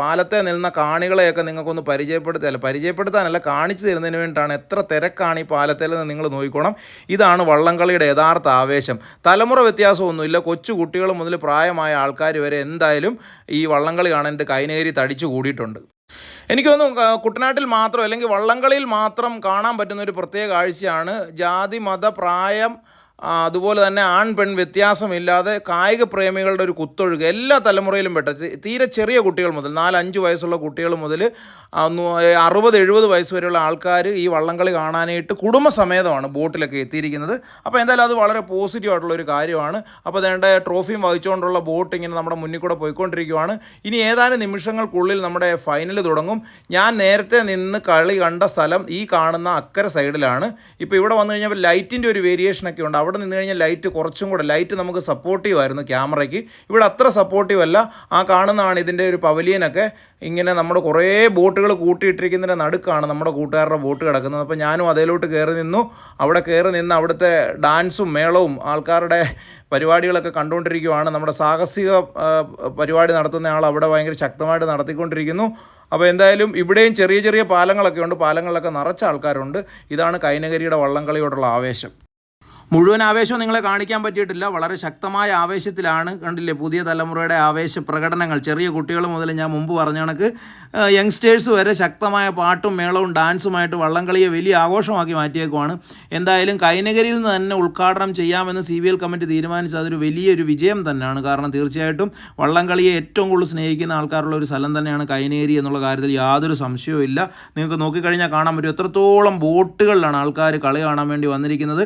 പാലത്തെ നിന്ന കാണികളെയൊക്കെ നിങ്ങൾക്കൊന്ന് പരിചയപ്പെടുത്തുകയല്ല പരിചയപ്പെടുത്താനല്ല കാണിച്ചു തരുന്നതിന് വേണ്ടിയിട്ടാണ്. എത്ര തിരക്കാണ് ഈ പാലത്തിൽ നിന്ന് നിങ്ങൾ നോക്കിക്കോണം. ഇതാണ് വള്ളംകളിയുടെ യഥാർത്ഥ ആവേശം. തലമുറ വ്യത്യാസമൊന്നുമില്ല. കൊച്ചു കുട്ടികൾ മുതൽ പ്രായമായ ആൾക്കാർ വരെ എന്തായാലും ഈ വള്ളംകളി കാണാനായിട്ട് കൈനേരി തടിച്ചു കൂടിയിട്ടുണ്ട്. എനിക്ക് തോന്നുന്നു കുട്ടനാട്ടിൽ മാത്രം അല്ലെങ്കിൽ വള്ളംകളിയിൽ മാത്രം കാണാൻ പറ്റുന്ന ഒരു പ്രത്യേക കാഴ്ചയാണ് ജാതി മത പ്രായം അതുപോലെ തന്നെ ആൺ പെൺ വ്യത്യാസമില്ലാതെ കായിക പ്രേമികളുടെ ഒരു കുത്തൊഴുക എല്ലാ തലമുറയിലും പെട്ട തീരെ ചെറിയ കുട്ടികൾ മുതൽ നാലഞ്ച് വയസ്സുള്ള കുട്ടികൾ മുതൽ അറുപത് എഴുപത് വയസ്സ് വരെയുള്ള ആൾക്കാർ ഈ വള്ളംകളി കാണാനായിട്ട് കുടുംബസമേതമാണ് ബോട്ടിലൊക്കെ എത്തിയിരിക്കുന്നത്. അപ്പോൾ എന്തായാലും അത് വളരെ പോസിറ്റീവ് ആയിട്ടുള്ള ഒരു കാര്യമാണ്. അപ്പോൾ വേണ്ട ട്രോഫിയും വഹിച്ചുകൊണ്ടുള്ള ബോട്ട് ഇങ്ങനെ നമ്മുടെ മുന്നിൽ കൂടെ പോയിക്കൊണ്ടിരിക്കുകയാണ് ഇനി ഏതാനും നിമിഷങ്ങൾക്കുള്ളിൽ നമ്മുടെ ഫൈനൽ തുടങ്ങും. ഞാൻ നേരത്തെ നിന്ന് കളി കണ്ട സ്ഥലം ഈ കാണുന്ന അക്കര സൈഡിലാണ് ഇപ്പോൾ ഇവിടെ വന്നു കഴിഞ്ഞാൽ ലൈറ്റിന്റെ ഒരു വേരിയേഷനൊക്കെ ഉണ്ട്. അവിടെ നിന്ന് കഴിഞ്ഞാൽ ലൈറ്റ് കുറച്ചും കൂടെ ലൈറ്റ് നമുക്ക് സപ്പോർട്ടീവ് ആയിരുന്നു ക്യാമറയ്ക്ക്. ഇവിടെ അത്ര സപ്പോർട്ടീവ് അല്ല. ആ കാണുന്നതാണ് ഇതിന്റെ ഒരു പവലിയനൊക്കെ. ഇങ്ങനെ നമ്മുടെ കുറേ ബോട്ടുകൾ കൂട്ടിയിട്ടിരിക്കുന്നതിന്റെ നടുക്കാണ് നമ്മുടെ കൂട്ടുകാരുടെ ബോട്ട് കിടക്കുന്നത്. അപ്പോൾ ഞാനും അതിലോട്ട് കയറി നിന്നു. അവിടെ കയറി നിന്ന് അവിടുത്തെ ഡാൻസും മേളവും ആൾക്കാരുടെ പരിപാടികളൊക്കെ കണ്ടുകൊണ്ടിരിക്കുവാണ്. നമ്മുടെ സാഹസിക പരിപാടി നടത്തുന്ന ആൾ അവിടെ ഭയങ്കര ശക്തമായിട്ട് നടത്തിക്കൊണ്ടിരിക്കുന്നു. അപ്പോൾ എന്തായാലും ഇവിടെയും ചെറിയ ചെറിയ പാലങ്ങളൊക്കെ ഉണ്ട്. പാലങ്ങളിലൊക്കെ നിറച്ച ആൾക്കാരുണ്ട്. ഇതാണ് കൈനകരിയുടെ വള്ളംകളിയോടുള്ള ആവേശം. മുഴുവൻ ആവേശവും നിങ്ങളെ കാണിക്കാൻ പറ്റിയിട്ടില്ല. വളരെ ശക്തമായ ആവേശത്തിലാണ്. കണ്ടില്ലേ പുതിയ തലമുറയുടെ ആവേശ പ്രകടനങ്ങൾ. ചെറിയ കുട്ടികൾ മുതൽ ഞാൻ മുമ്പ് പറഞ്ഞ കണക്ക് യങ്സ്റ്റേഴ്സ് വരെ ശക്തമായ പാട്ടും മേളവും ഡാൻസുമായിട്ട് വള്ളംകളിയെ വലിയ ആഘോഷമാക്കി മാറ്റിയേക്കുവാണ്. എന്തായാലും കൈനകരിയിൽ നിന്ന് തന്നെ ഉദ്ഘാടനം ചെയ്യാമെന്ന് സി കമ്മിറ്റി തീരുമാനിച്ച അതൊരു വലിയൊരു വിജയം തന്നെയാണ്. കാരണം തീർച്ചയായിട്ടും വള്ളംകളിയെ ഏറ്റവും കൂടുതൽ സ്നേഹിക്കുന്ന ആൾക്കാരുള്ള ഒരു സ്ഥലം തന്നെയാണ് കൈനേരി എന്നുള്ള കാര്യത്തിൽ യാതൊരു സംശയവും ഇല്ല. നിങ്ങൾക്ക് നോക്കിക്കഴിഞ്ഞാൽ കാണാൻ പറ്റും എത്രത്തോളം ബോട്ടുകളിലാണ് ആൾക്കാർ കളി കാണാൻ വേണ്ടി വന്നിരിക്കുന്നത്.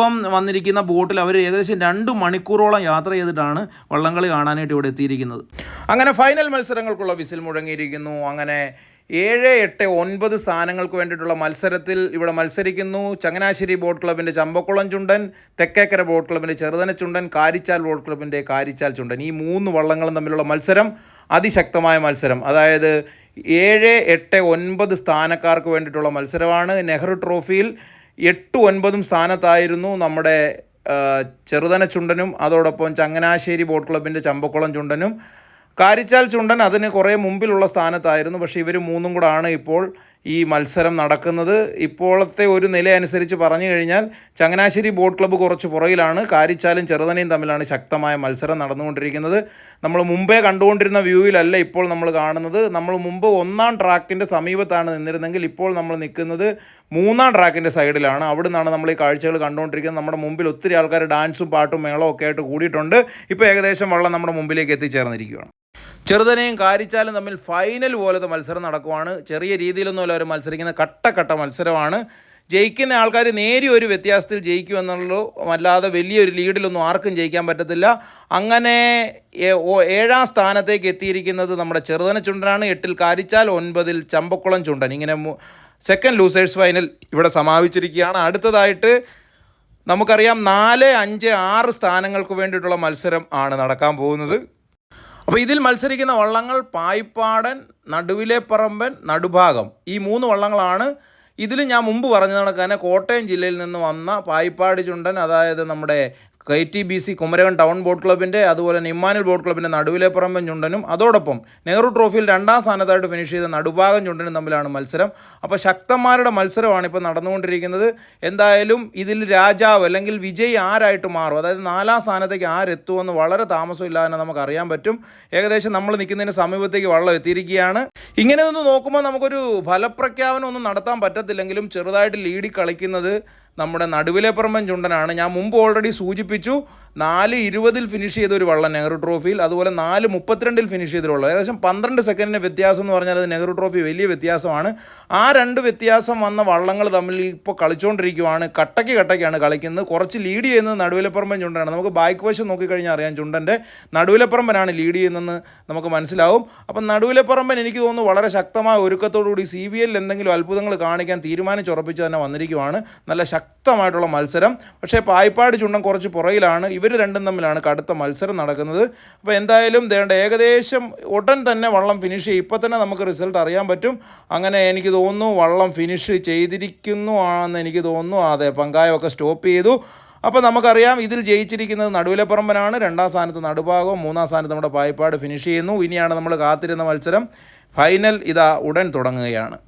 ഞാനിപ്പം വന്നിരിക്കുന്ന ബോട്ടിൽ അവർ ഏകദേശം രണ്ട് മണിക്കൂറോളം യാത്ര ചെയ്തിട്ടാണ് വള്ളംകളി കാണാനായിട്ട് ഇവിടെ എത്തിയിരിക്കുന്നത്. അങ്ങനെ ഫൈനൽ മത്സരങ്ങൾക്കുള്ള വിസിൽ മുഴങ്ങിയിരിക്കുന്നു. അങ്ങനെ ഏഴ് എട്ട് ഒൻപത് സ്ഥാനങ്ങൾക്ക് വേണ്ടിയിട്ടുള്ള മത്സരത്തിൽ ഇവിടെ മത്സരിക്കുന്നു. ചങ്ങനാശ്ശേരി ബോട്ട് ക്ലബിന്റെ ചമ്പക്കുളം ചുണ്ടൻ തെക്കേക്കര ബോട്ട് ക്ലബിന്റെ ചെറുതന ചുണ്ടൻ കാരിച്ചാൽ ബോട്ട് ക്ലബിന്റെ കാരിച്ചാൽ ചുണ്ടൻ. ഈ മൂന്ന് വള്ളങ്ങളും തമ്മിലുള്ള മത്സരം അതിശക്തമായ മത്സരം. അതായത് ഏഴ് എട്ട് ഒൻപത് സ്ഥാനക്കാർക്ക് വേണ്ടിയിട്ടുള്ള മത്സരമാണ് നെഹ്റു ട്രോഫിയിൽ. എട്ട് ഒൻപതും സ്ഥാനത്തായിരുന്നു നമ്മുടെ ചെറുതന ചുണ്ടനും അതോടൊപ്പം ചങ്ങനാശ്ശേരി ബോട്ട് ക്ലബിന്റെ ചമ്പക്കുളം ചുണ്ടനും. കാരിച്ചാൽ ചുണ്ടൻ അതിന് കുറേ മുമ്പിലുള്ള സ്ഥാനത്തായിരുന്നു പക്ഷേ ഇവർ മൂന്നും കൂടാണ് ഇപ്പോൾ ഈ മത്സരം നടക്കുന്നത്. ഇപ്പോഴത്തെ ഒരു നില അനുസരിച്ച് പറഞ്ഞു കഴിഞ്ഞാൽ ചങ്ങനാശ്ശേരി ബോട്ട് ക്ലബ്ബ് കുറച്ച് പുറകിലാണ്. കാരിച്ചാലും ചെറുതനയും തമ്മിലാണ് ശക്തമായ മത്സരം നടന്നുകൊണ്ടിരിക്കുന്നത്. നമ്മൾ മുമ്പേ കണ്ടുകൊണ്ടിരുന്ന വ്യൂവിലല്ല ഇപ്പോൾ നമ്മൾ കാണുന്നത്. നമ്മൾ മുമ്പ് ഒന്നാം ട്രാക്കിന്റെ സമീപത്താണ് നിന്നിരുന്നെങ്കിൽ ഇപ്പോൾ നമ്മൾ നിൽക്കുന്നത് മൂന്നാം ട്രാക്കിന്റെ സൈഡിലാണ്. അവിടെ നിന്നാണ് നമ്മൾ ഈ കാഴ്ചകൾ കണ്ടുകൊണ്ടിരിക്കുന്നത്. നമ്മുടെ മുമ്പിൽ ഒത്തിരി ആൾക്കാർ ഡാൻസും പാട്ടും മേളവും ഒക്കെ ആയിട്ട് കൂടിയിട്ടുണ്ട്. ഇപ്പോൾ ഏകദേശം വള്ളം നമ്മുടെ മുമ്പിലേക്ക് എത്തിച്ചേർന്നിരിക്കുകയാണ്. ചെറുതനെയും കാരിച്ചാലും തമ്മിൽ ഫൈനൽ പോലത്തെ മത്സരം നടക്കുവാണ്. ചെറിയ രീതിയിലൊന്നുമല്ല അവർ മത്സരിക്കുന്ന കട്ടക്കട്ട മത്സരമാണ്. ജയിക്കുന്ന ആൾക്കാർ നേരിയ ഒരു വ്യത്യാസത്തിൽ ജയിക്കുമെന്നുള്ളൂ അല്ലാതെ വലിയൊരു ലീഡിലൊന്നും ആർക്കും ജയിക്കാൻ പറ്റത്തില്ല. അങ്ങനെ ഏഴാം സ്ഥാനത്തേക്ക് എത്തിയിരിക്കുന്നത് നമ്മുടെ ചെറുതന ചുണ്ടനാണ്. എട്ടിൽ കാരിച്ചാൽ ഒൻപതിൽ ചമ്പക്കുളം ചുണ്ടൻ. ഇങ്ങനെ സെക്കൻഡ് ലൂസേഴ്സ് ഫൈനൽ ഇവിടെ സമാപിച്ചിരിക്കുകയാണ്. അടുത്തതായിട്ട് നമുക്കറിയാം നാല് അഞ്ച് ആറ് സ്ഥാനങ്ങൾക്ക് വേണ്ടിയിട്ടുള്ള മത്സരം ആണ് നടക്കാൻ പോകുന്നത്. അപ്പോൾ ഇതിൽ മത്സരിക്കുന്ന വള്ളങ്ങൾ പായിപ്പാടൻ നടുവിലെ പറമ്പൻ നടുഭാഗം. ഈ മൂന്ന് വള്ളങ്ങളാണ് ഇതിൽ ഞാൻ മുമ്പ് പറഞ്ഞ കണക്ക് തന്നെ കോട്ടയം ജില്ലയിൽ നിന്ന് വന്ന പായിപ്പാട് ചുണ്ടൻ അതായത് നമ്മുടെ K T B C Kumarakom town boat ക്ലബിന്റെ അതുപോലെ തന്നെ ബോട്ട് ക്ലബിന്റെ നടുവിലെ പറമ്പൻ ചുണ്ടനും അതോടൊപ്പം നെഹ്റു ട്രോഫിയിൽ രണ്ടാം സ്ഥാനത്തായിട്ട് ഫിനിഷ് ചെയ്ത നടുഭാഗം ചുണ്ടനും തമ്മിലാണ് മത്സരം. അപ്പോൾ ശക്തന്മാരുടെ മത്സരമാണ് ഇപ്പോൾ നടന്നുകൊണ്ടിരിക്കുന്നത്. എന്തായാലും ഇതിൽ രാജാവ് അല്ലെങ്കിൽ വിജയ് ആരായിട്ട് മാറും? അതായത് നാലാം സ്ഥാനത്തേക്ക് ആരെത്തുമെന്ന് വളരെ താമസമില്ലാതെ നമുക്ക് അറിയാൻ പറ്റും. ഏകദേശം നമ്മൾ നിൽക്കുന്നതിന് സമീപത്തേക്ക് വള്ളം എത്തിയിരിക്കുകയാണ്. ഇങ്ങനെ ഒന്ന് നോക്കുമ്പോൾ നമുക്കൊരു ഫലപ്രഖ്യാപനം ഒന്നും നടത്താൻ പറ്റത്തില്ലെങ്കിലും ചെറുതായിട്ട് ലീഡി കളിക്കുന്നത് നമ്മുടെ നടുവിലെ പറമ്പൻ ചുണ്ടനാണ്. ഞാൻ മുമ്പ് ഓൾറെഡി സൂചിപ്പിച്ചു നാല് ഇരുപതിൽ ഫിനിഷ് ചെയ്ത ഒരു വള്ളം നെഹ്റു ട്രോഫിയിൽ അതുപോലെ നാല് മുപ്പത്തിരണ്ടിൽ ഫിനിഷ് ചെയ്തൊരു വള്ളം ഏകദേശം പന്ത്രണ്ട് സെക്കൻഡിന്റെ വ്യത്യാസം എന്ന് പറഞ്ഞാൽ അത് നെഹ്റു ട്രോഫി വലിയ വ്യത്യാസമാണ്. ആ രണ്ട് വ്യത്യാസം വന്ന വള്ളങ്ങൾ തമ്മിൽ ഇപ്പോൾ കളിച്ചുകൊണ്ടിരിക്കുവാണ് കട്ടയ്ക്ക് കട്ടയ്ക്കാണ് കളിക്കുന്നത്. കുറച്ച് ലീഡ് ചെയ്യുന്നത് നടുവിലപ്പറമ്പൻ ചുണ്ടനാണ്. നമുക്ക് ബാക്ക് വശം നോക്കിക്കഴിഞ്ഞാൽ അറിയാം ചുണ്ടന്റെ നടുവിലപ്പറമ്പനാണ് ലീഡ് ചെയ്യുന്നതെന്ന് നമുക്ക് മനസ്സിലാവും. അപ്പം നടുവിലപ്പറമ്പൻ എനിക്ക് തോന്നുന്നു വളരെ ശക്തമായ ഒരുക്കത്തോടുകൂടി സി ബി എല്ലിൽ എന്തെങ്കിലും അത്ഭുതങ്ങൾ കാണിക്കാൻ തീരുമാനിച്ചുറപ്പിച്ച് തന്നെ വന്നിരിക്കുവാണ്. നല്ല ശക്തമായിട്ടുള്ള മത്സരം. പക്ഷേ പായ്പാട് ചുണ്ടൻ കുറച്ച് പുറകിലാണ്. ഇവർ രണ്ടും തമ്മിലാണ് കടുത്ത മത്സരം നടക്കുന്നത്. അപ്പോൾ എന്തായാലും വേണ്ട ഏകദേശം ഉടൻ തന്നെ വള്ളം ഫിനിഷ് ചെയ്യും. ഇപ്പോൾ തന്നെ നമുക്ക് റിസൾട്ട് അറിയാൻ പറ്റും. അങ്ങനെ എനിക്ക് തോന്നുന്നു വള്ളം ഫിനിഷ് ചെയ്തിരിക്കുന്നു ആണെന്ന് എനിക്ക് തോന്നുന്നു. അതെ പങ്കായമൊക്കെ സ്റ്റോപ്പ് ചെയ്തു. അപ്പോൾ നമുക്കറിയാം ഇതിൽ ജയിച്ചിരിക്കുന്നത് നടുവിലപ്പറമ്പനാണ്. രണ്ടാം സ്ഥാനത്ത് നടുഭാഗവും മൂന്നാം സ്ഥാനത്ത് നമ്മുടെ പായ്പാട് ഫിനിഷ് ചെയ്യുന്നു. ഇനിയാണ് നമ്മൾ കാത്തിരുന്ന മത്സരം. ഫൈനൽ ഇതാ ഉടൻ തുടങ്ങുകയാണ്.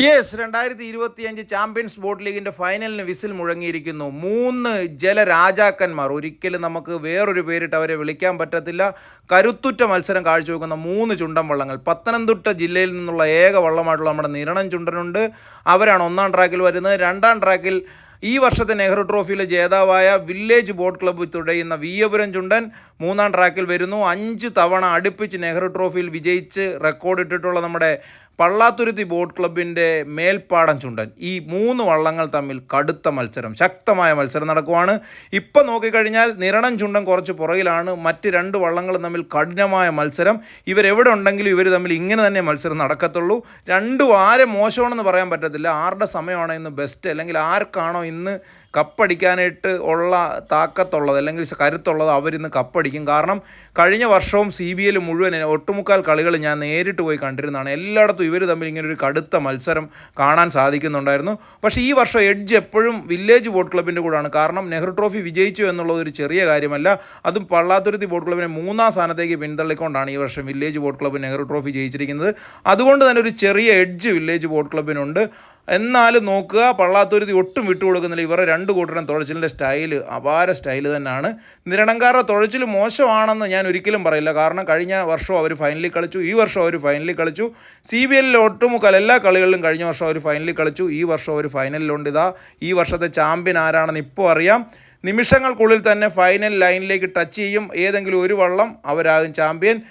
യെസ് രണ്ടായിരത്തി ഇരുപത്തിയഞ്ച് ചാമ്പ്യൻസ് ബോട്ട് ലീഗിന്റെ ഫൈനലിന് വിസിൽ മുഴങ്ങിയിരിക്കുന്നു. മൂന്ന് ജലരാജാക്കന്മാർ ഒരിക്കലും നമുക്ക് വേറൊരു പേരിട്ട് അവരെ വിളിക്കാൻ പറ്റത്തില്ല. കരുത്തുറ്റ മത്സരം കാഴ്ചവെക്കുന്ന മൂന്ന് ചുണ്ടൻ വള്ളങ്ങൾ. പത്തനംതിട്ട ജില്ലയിൽ നിന്നുള്ള ഏക വള്ളമായിട്ടുള്ള നമ്മുടെ നിരണം ചുണ്ടനുണ്ട്. അവരാണ് ഒന്നാം ട്രാക്കിൽ വരുന്നത്. രണ്ടാം ട്രാക്കിൽ ഈ വർഷത്തെ നെഹ്റു ട്രോഫിയിലെ ജേതാവായ വില്ലേജ് ബോട്ട് ക്ലബ്ബ് തുടയുന്ന വിയ്യപുരം ചുണ്ടൻ മൂന്നാം ട്രാക്കിൽ വരുന്നു. അഞ്ച് തവണ അടുപ്പിച്ച് നെഹ്റു ട്രോഫിയിൽ വിജയിച്ച് റെക്കോർഡ് ഇട്ടിട്ടുള്ള നമ്മുടെ പള്ളാത്തുരുത്തി ബോട്ട് ക്ലബിന്റെ മേൽപ്പാടം ചുണ്ടൻ. ഈ മൂന്ന് വള്ളങ്ങൾ തമ്മിൽ കടുത്ത മത്സരം ശക്തമായ മത്സരം നടക്കുവാണ്. ഇപ്പം നോക്കിക്കഴിഞ്ഞാൽ നിരണം ചുണ്ടൻ കുറച്ച് പുറകിലാണ്. മറ്റ് രണ്ട് വള്ളങ്ങളും തമ്മിൽ കഠിനമായ മത്സരം. ഇവരെവിടെ ഉണ്ടെങ്കിലും ഇവർ തമ്മിൽ ഇങ്ങനെ തന്നെ മത്സരം നടക്കത്തുള്ളൂ. രണ്ടും ആരെ മോശമാണെന്ന് പറയാൻ പറ്റത്തില്ല. ആരുടെ സമയമാണോ ഇന്ന് ബെസ്റ്റ് അല്ലെങ്കിൽ ആർക്കാണോ ഇന്ന് കപ്പടിക്കാനായിട്ട് ഉള്ള താക്കത്തുള്ളത്? അല്ലെങ്കിൽ കരുത്തുള്ളത് അവരിന്ന് കപ്പടിക്കും. കാരണം കഴിഞ്ഞ വർഷവും സി ബി എൽ മുഴുവൻ ഒട്ടുമുക്കാൽ കളികൾ ഞാൻ നേരിട്ട് പോയി കണ്ടിരുന്നതാണ്. എല്ലായിടത്തും ഇവർ തമ്മിൽ ഇങ്ങനെ ഒരു കടുത്ത മത്സരം കാണാൻ സാധിക്കുന്നുണ്ടായിരുന്നു. പക്ഷേ ഈ വർഷം എഡ്ജ് എപ്പോഴും വില്ലേജ് ബോട്ട് ക്ലബിന്റെ കൂടാണ്. കാരണം നെഹ്റു ട്രോഫി വിജയിച്ചു എന്നുള്ളത് ഒരു ചെറിയ കാര്യമല്ല. അതും പള്ളാത്തുരുത്തി ബോട്ട് ക്ലബിനെ മൂന്നാം സ്ഥാനത്തേക്ക് പിന്തള്ളിക്കൊണ്ടാണ് ഈ വർഷം village boat club Nehru trophy ജയിച്ചിരിക്കുന്നത്. അതുകൊണ്ട് തന്നെ ഒരു ചെറിയ എഡ്ജ് വില്ലേജ് ബോട്ട് ക്ലബിനുണ്ട്. എന്നാലും നോക്കുക പള്ളാത്തൊരുതി ഒട്ടും വിട്ടുകൊടുക്കുന്നില്ല ഇവരുടെ രണ്ട് കൂട്ടരും തുഴച്ചിലിന്റെ സ്റ്റൈൽ അപാര സ്റ്റൈൽ തന്നെയാണ്. നിരണങ്കാരുടെ തുഴച്ചിൽ മോശമാണെന്ന് ഞാൻ ഒരിക്കലും പറയില്ല. കാരണം കഴിഞ്ഞ വർഷം അവർ ഫൈനലിൽ കളിച്ചു ഈ വർഷം അവർ ഫൈനലിൽ കളിച്ചു. സി ബി എല്ലിൽ ഒട്ടുമുക്കാൽ എല്ലാ കളികളിലും കഴിഞ്ഞ വർഷം അവർ ഫൈനലിൽ കളിച്ചു. ഈ വർഷം അവർ ഫൈനലിലുണ്ട്. ഇതാ ഈ വർഷത്തെ ചാമ്പ്യൻ ആരാണെന്ന് ഇപ്പോൾ അറിയാം. നിമിഷങ്ങൾക്കുള്ളിൽ തന്നെ ഫൈനൽ ലൈനിലേക്ക് ടച്ച് ചെയ്യും. ഏതെങ്കിലും ഒരു വള്ളം അവരാകും ചാമ്പ്യൻ.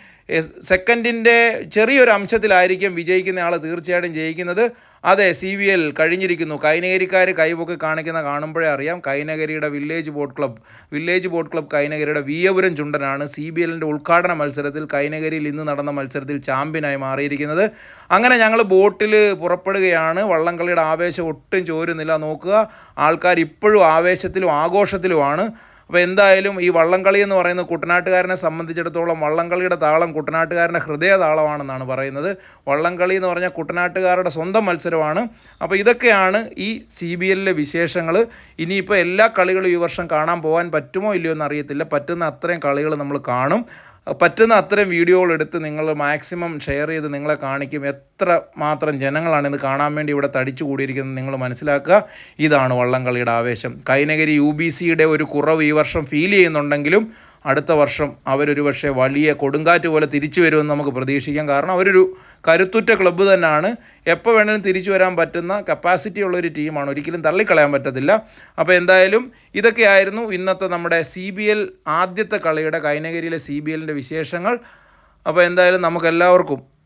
സെക്കൻഡിന്റെ ചെറിയൊരു അംശത്തിലായിരിക്കും വിജയിക്കുന്ന ആൾ തീർച്ചയായിട്ടും ജയിക്കുന്നത്. അതെ സി വി എൽ കഴിഞ്ഞിരിക്കുന്നു. കൈനഗരിക്കാർ കൈവൊക്കെ കാണിക്കുന്ന കാണുമ്പോഴേ അറിയാം. കൈനഗരിയുടെ village boat club village boat club കൈനഗരിയുടെ Viyapuram ചുണ്ടനാണ് സി ബി എല്ലിന്റെ ഉദ്ഘാടന മത്സരത്തിൽ കൈനഗരിയിൽ ഇന്ന് നടന്ന മത്സരത്തിൽ ചാമ്പ്യനായി മാറിയിരിക്കുന്നത്. അങ്ങനെ ഞങ്ങൾ ബോട്ടിൽ പുറപ്പെടുകയാണ്. വള്ളംകളിയുടെ ആവേശം ഒട്ടും ചോരുന്നില്ല. നോക്കുക ആൾക്കാർ ഇപ്പോഴും ആവേശത്തിലും ആഘോഷത്തിലുമാണ്. അപ്പോൾ എന്തായാലും ഈ വള്ളംകളി എന്ന് പറയുന്ന കുട്ടനാട്ടുകാരനെ സംബന്ധിച്ചിടത്തോളം വള്ളംകളിയുടെ താളം കുട്ടനാട്ടുകാരന്റെ ഹൃദയ താളമാണെന്നാണ് പറയുന്നത്. വള്ളംകളി എന്ന് പറഞ്ഞാൽ കുട്ടനാട്ടുകാരുടെ സ്വന്തം മത്സരമാണ്. അപ്പോൾ ഇതൊക്കെയാണ് ഈ സി ബി എല്ലിലെ വിശേഷങ്ങൾ. ഇനിയിപ്പോൾ എല്ലാ കളികളും ഈ വർഷം കാണാൻ പോകാൻ പറ്റുമോ ഇല്ലയോ എന്ന് അറിയത്തില്ല. പറ്റുന്ന അത്രയും കളികൾ നമ്മൾ കാണും. പറ്റുന്ന അത്രയും വീഡിയോകൾ എടുത്ത് നിങ്ങൾ മാക്സിമം ഷെയർ ചെയ്ത് നിങ്ങളെ കാണിക്കും എത്ര മാത്രം ജനങ്ങളാണ് ഇത് കാണാൻ വേണ്ടി ഇവിടെ തടിച്ചു കൂടിയിരിക്കുന്നത് നിങ്ങൾ മനസ്സിലാക്കുക. ഇതാണ് വള്ളംകളിയുടെ ആവേശം. കൈനഗരി യു ബി സിയുടെ ഒരു കുറവ് ഈ വർഷം ഫീൽ ചെയ്യുന്നുണ്ടെങ്കിലും അടുത്ത വർഷം അവരൊരു പക്ഷേ വലിയ കൊടുങ്കാറ്റ് പോലെ തിരിച്ചു വരുമെന്ന് നമുക്ക് പ്രതീക്ഷിക്കാം. കാരണം അവരൊരു കരുത്തുറ്റ ക്ലബ്ബ് തന്നെയാണ്. എപ്പോൾ വേണമെങ്കിലും തിരിച്ചു വരാൻ പറ്റുന്ന കപ്പാസിറ്റി ഉള്ള ഒരു ടീമാണ് ഒരിക്കലും തള്ളിക്കളയാൻ പറ്റത്തില്ല. അപ്പോൾ എന്തായാലും ഇതൊക്കെയായിരുന്നു ഇന്നത്തെ നമ്മുടെ സി ബി എൽ ആദ്യത്തെ കളിയുടെ കൈനഗരിയിലെ സി ബി എല്ലിന്റെ വിശേഷങ്ങൾ. അപ്പോൾ എന്തായാലും നമുക്കെല്ലാവർക്കും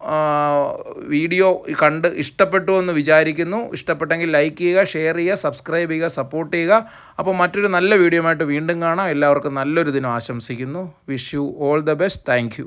വീഡിയോ കണ്ട് ഇഷ്ടപ്പെട്ടു എന്ന് വിചാരിക്കുന്നു. ഇഷ്ടപ്പെട്ടെങ്കിൽ ലൈക്ക് ചെയ്യുക ഷെയർ ചെയ്യുക സബ്സ്ക്രൈബ് ചെയ്യുക സപ്പോർട്ട് ചെയ്യുക. അപ്പോൾ മറ്റൊരു നല്ല വീഡിയോ ആയിട്ട് വീണ്ടും കാണാം. എല്ലാവർക്കും നല്ലൊരു ദിനം ആശംസിക്കുന്നു. Wish you all the best thank